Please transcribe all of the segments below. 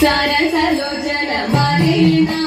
సరసలోచన Marina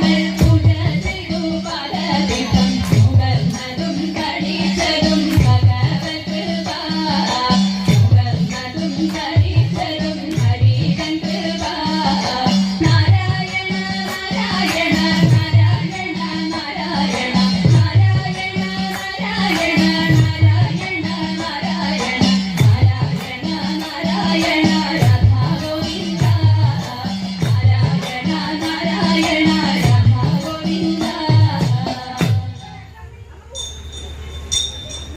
Amen.